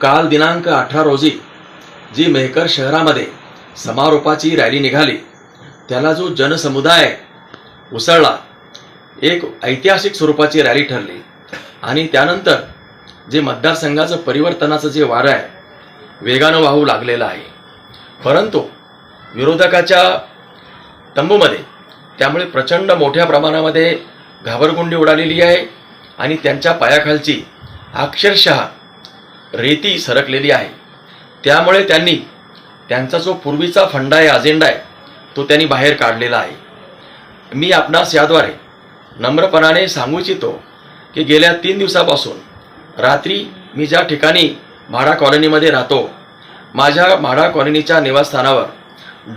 काल दिनांक अठरा रोजी जी मेहकर शहरामध्ये समारोपाची रॅली निघाली त्याला जो जनसमुदाय उसळला एक ऐतिहासिक स्वरूपाची रॅली ठरली. आणि त्यानंतर जे मतदारसंघाचं परिवर्तनाचं जे वारं आहे वेगानं वाहू लागलेलं आहे. परंतु विरोधकाच्या तंबूमध्ये त्यामुळे प्रचंड मोठ्या प्रमाणामध्ये घाबरगुंडी उडालेली आहे आणि त्यांच्या पायाखालची अक्षरशः रेती सरकलेली आहे. त्यामुळे त्यांनी त्यांचा जो पूर्वीचा फंडा आहे अजेंडा आहे तो त्यांनी बाहेर काढलेला आहे. मी आपणास याद्वारे नम्रपणाने सांगू इच्छितो की गेल्या तीन दिवसापासून रात्री मी ज्या ठिकाणी म्हाडा कॉलनीमध्ये राहतो माझ्या म्हाडा कॉलनीच्या निवासस्थानावर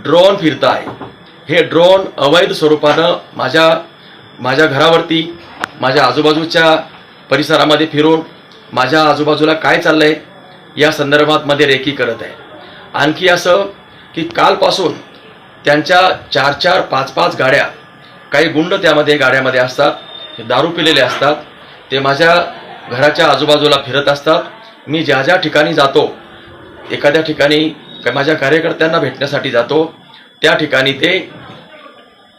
ड्रोन फिरत आहे. हे ड्रोन अवैध स्वरूपानं माझ्या माझ्या घरावरती माझ्या आजूबाजूच्या परिसरामध्ये फिरून माझ्या आजूबाजूला काय चाललं आहे या संदर्भात मध्ये रेकी करत आहे. आणखी असं की कालपासून त्यांच्या चार चार पाच पाच गाड्या काही गुंड त्यामध्ये गाड्यामध्ये असतात दारू पिलेले असतात ते माझ्या घराच्या आजूबाजूला फिरत असतात. मी ज्या ज्या ठिकाणी जातो एखाद्या ठिकाणी माझ्या कार्यकर्त्यांना भेटण्यासाठी जातो त्या ठिकाणी ते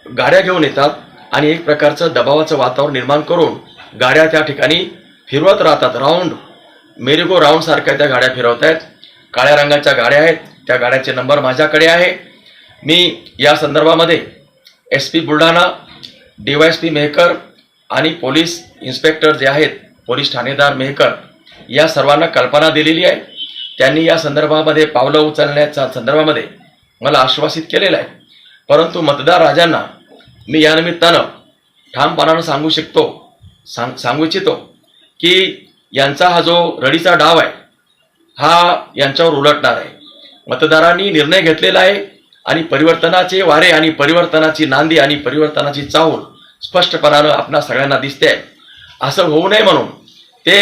गाड्या घेऊन येतात आणि एक प्रकारचं दबावाचं वातावरण निर्माण करून गाड्या त्या ठिकाणी फिरवत राहतात. राऊंड मेरीगो राऊंड सारख्या त्या गाड्या फिरवत आहेत. काळ्या रंगाच्या गाड्या आहेत. त्या गाड्याचे नंबर माझ्याकडे आहे. मी या संदर्भामध्ये S P Buldhana D Y S P Mehkar आणि पोलीस इन्स्पेक्टर जे आहेत पोलीस ठाणेदार मेहकर या सर्वांना कल्पना दिलेली आहे. त्यांनी या संदर्भामध्ये पावलं उचलण्याच्या संदर्भामध्ये मला आश्वासित केलेलं आहे. परंतु मतदार राजांना मी यानिमित्तानं ठामपणानं सांगू शकतो सांग सांगू इच्छितो की यांचा हा जो रडीचा डाव आहे हा यांच्यावर उलटणार आहे. मतदारांनी निर्णय घेतलेला आहे आणि परिवर्तनाचे वारे आणि परिवर्तनाची नांदी आणि परिवर्तनाची चाहूल स्पष्टपणानं आपणा सगळ्यांना दिसते आहे. असं होऊ नये म्हणून ते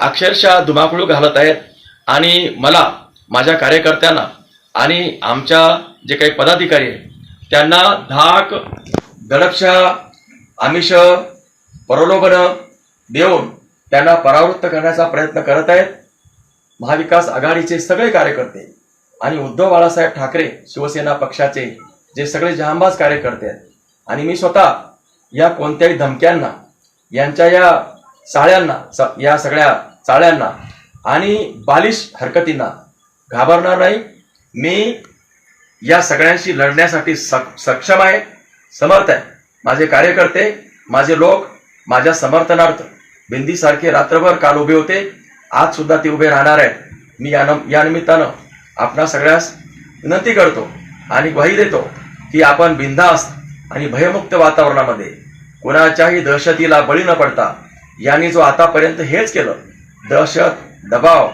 अक्षरशः धुमाकूळ घालत आहेत आणि मला माझ्या कार्यकर्त्यांना आणि आमच्या जे काही पदाधिकारी आहेत त्यांना धाक दडपशा आमिष प्रलोभनं देऊन त्यांना परावृत्त करण्याचा प्रयत्न करत आहेत. महाविकास आघाडीचे सगळे कार्यकर्ते आणि उद्धव बाळासाहेब ठाकरे शिवसेना पक्षाचे जे सगळे जहांबाज कार्यकर्ते आहेत. आणि मी स्वतः या कोणत्याही धमक्यांना यांच्या या चाळ्यांना स- या सगळ्या चाळ्यांना आणि बालिश हरकतींना घाबरणार नाही. मी या सगळ्यांशी लढण्यासाठी सक- सक्षम आहे समर्थ आहे. माझे कार्यकर्ते माझे लोक माझ्या समर्थनार्थ बिंदीसारखे रात्रभर काल उभे होते. आज सुद्धा ते उभे राहणार आहेत. मी या या निमित्तानं आपणा सगळ्यास विनंती करतो आणि ग्वाही देतो की आपण बिंधास्त आणि भयमुक्त वातावरणामध्ये कोणाच्याही दहशतीला बळी न पडता यांनी जो आतापर्यंत हेच केलं दहशत दबाव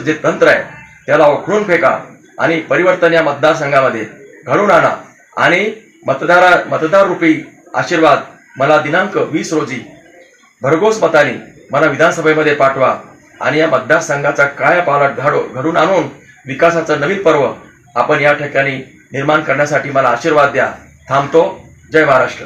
जे तंत्र आहे त्याला उखडून फेका आणि परिवर्तन या मतदारसंघामध्ये घडून आणा आणि मतदारा मतदार रूपी आशीर्वाद मला दिनांक वीस रोजी भरघोस मताने मला विधानसभेमध्ये पाठवा आणि या मतदारसंघाचा काय पालट घडो घडून आणून विकासाचं नवीन पर्व आपण या ठिकाणी निर्माण करण्यासाठी मला आशीर्वाद द्या. थांबतो. जय महाराष्ट्र.